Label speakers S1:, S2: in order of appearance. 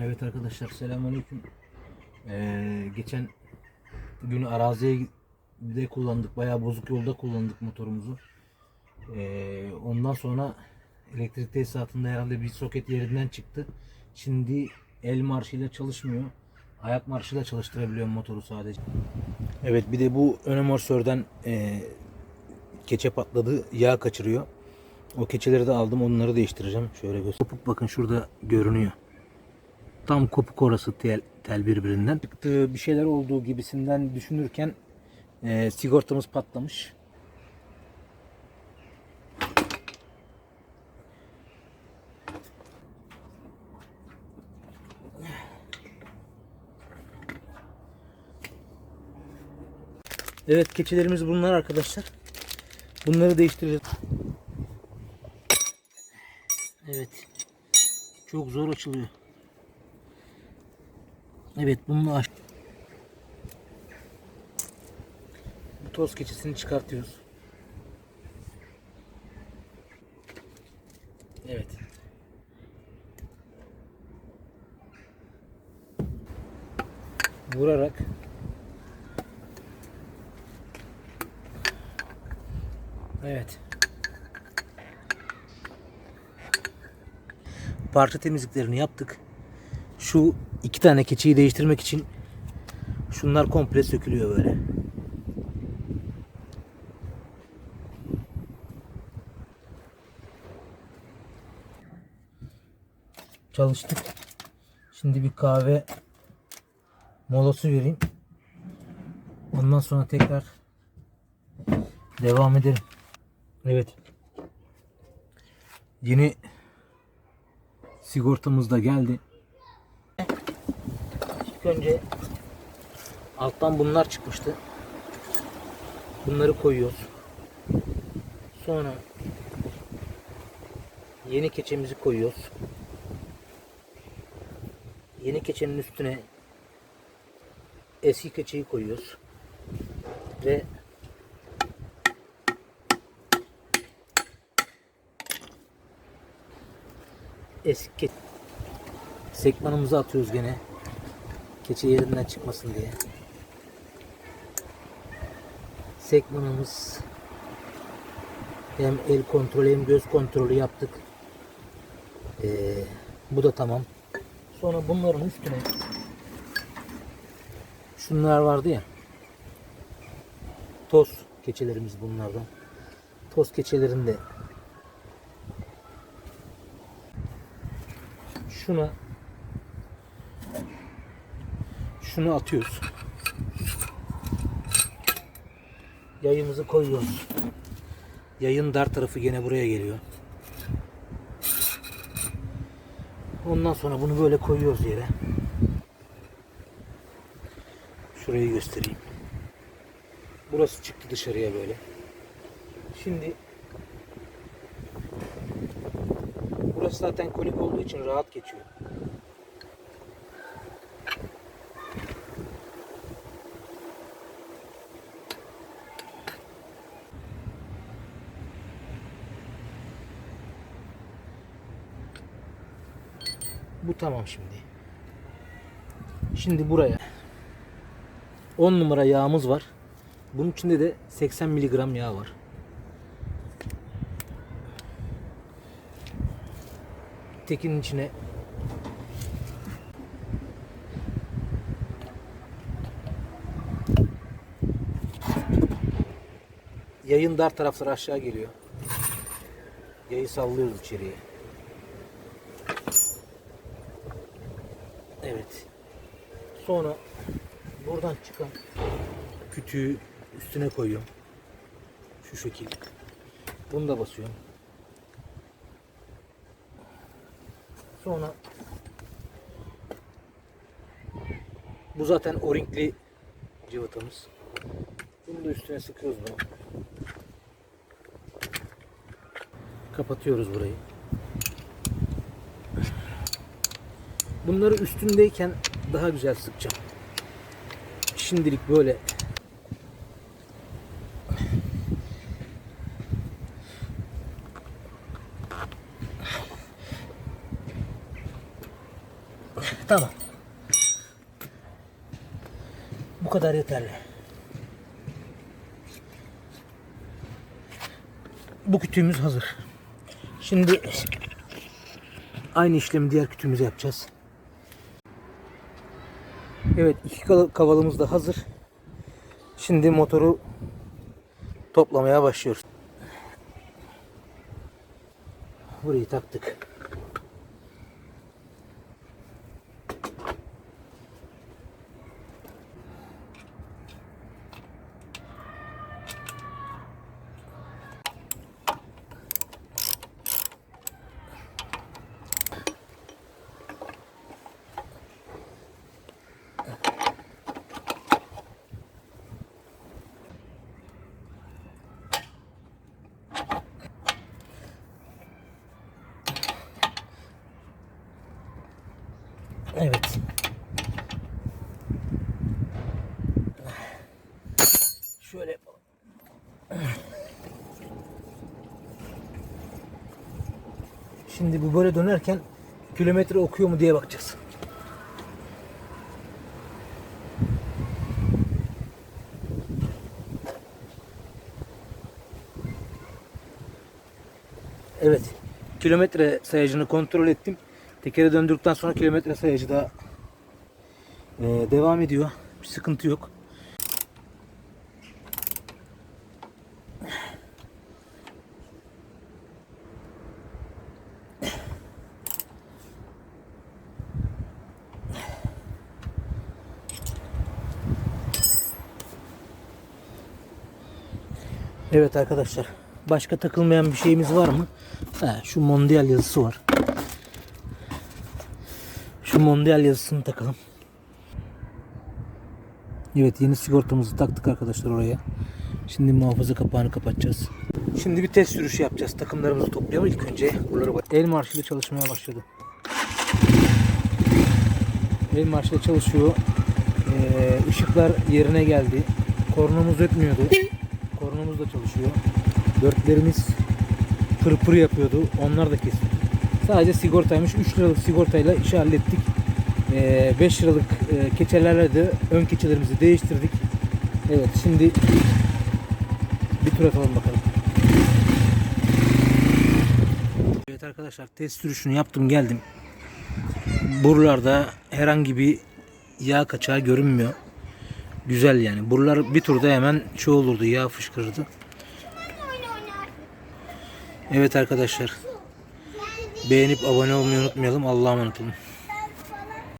S1: Evet arkadaşlar selamünaleyküm. Ee, geçen gün araziye de kullandık. Bayağı bozuk yolda kullandık motorumuzu. Ee, ondan sonra elektrik tesisatında herhalde bir soket yerinden çıktı. Şimdi el marşıyla çalışmıyor. Ayak marşıyla çalıştırabiliyorum motoru sadece. Evet bir de bu ön amortisörden e, keçe patladı. Yağ kaçırıyor. O keçeleri de aldım. Onları değiştireceğim. Şöyle göster. Kopuk bakın şurada görünüyor. Tam kopuk orası tel, tel birbirinden. Çıktığı bir şeyler olduğu gibisinden düşünürken e, sigortamız patlamış. Evet keçilerimiz bunlar arkadaşlar. Bunları değiştireceğiz. Evet. Çok zor açılıyor. Evet bunu aç. Bu toz keçisini çıkartıyoruz. Evet. Vurarak Evet. Parça temizliklerini yaptık. Şu iki tane keçiyi değiştirmek için şunlar komple sökülüyor böyle. Çalıştık. Şimdi bir kahve molası vereyim. Ondan sonra tekrar devam edelim. Evet. Yeni sigortamız da geldi. İlk önce alttan bunlar çıkmıştı. Bunları koyuyoruz. Sonra yeni keçemizi koyuyoruz. Yeni keçenin üstüne eski keçeyi koyuyoruz. Ve eski sekmanımızı atıyoruz gene. Keçe yerinden çıkmasın diye. Sekmanımız hem el kontrolü hem göz kontrolü yaptık. Ee, bu da tamam. Sonra bunların üstüne şunlar vardı ya toz keçelerimiz bunlardan. Toz keçelerini de şuna şunu atıyoruz. Yayımızı koyuyoruz. Yayın dar tarafı gene buraya geliyor. Ondan sonra bunu böyle koyuyoruz yere. Şurayı göstereyim. Burası çıktı dışarıya böyle. Şimdi burası zaten konik olduğu için rahat geçiyor. Bu tamam şimdi. Şimdi buraya 10 numara yağımız var. Bunun içinde de 80 miligram yağ var. Tekin içine yayın dar tarafları aşağı geliyor. Yayı sallıyoruz içeriye. Evet. Sonra buradan çıkan kütüğü üstüne koyuyorum. Şu şekil. Bunu da basıyorum. Sonra bu zaten o-ringli cıvıtamız. Bunu da üstüne sıkıyoruz bunu. Kapatıyoruz burayı. Bunları üstündeyken daha güzel sıkacağım. Şimdilik böyle Tamam. Bu kadar yeterli. Bu kütüğümüz hazır. Şimdi aynı işlemi diğer kütüğümüze yapacağız. Evet iki kavalımız da hazır. Şimdi motoru toplamaya başlıyoruz. Burayı taktık. Evet. Şöyle yapalım. Şimdi bu böyle dönerken kilometre okuyor mu diye bakacağız. Evet. Kilometre sayacını kontrol ettim. Tekere döndürdükten sonra kilometre sayacı da e, devam ediyor. Bir sıkıntı yok. Evet arkadaşlar. Başka takılmayan bir şeyimiz var mı? Ha, şu mondial yazısı var. Şu mondial yazısını takalım. Evet yeni sigortamızı taktık arkadaşlar oraya. Şimdi muhafaza kapağını kapatacağız. Şimdi bir test sürüşü yapacağız. Takımlarımızı toplayalım ilk önce. Buraları bak. El marşıyla çalışmaya başladı. El marşıyla çalışıyor. Ee, ışıklar yerine geldi. Kornamız ötmüyordu. Kornamız da çalışıyor. Dörtlerimiz pır pır yapıyordu. Onlar da kesildi. Sadece sigortaymış. 3 liralık sigortayla işi hallettik. 5 liralık e, keçelerle de ön keçelerimizi değiştirdik. Evet şimdi bir tur atalım bakalım. Evet arkadaşlar test sürüşünü yaptım geldim. Buralarda herhangi bir yağ kaçağı görünmüyor. Güzel yani. Buralar bir turda hemen şey olurdu yağ fışkırırdı. Evet arkadaşlar. Beğenip abone olmayı unutmayalım. Allah'a emanet olun.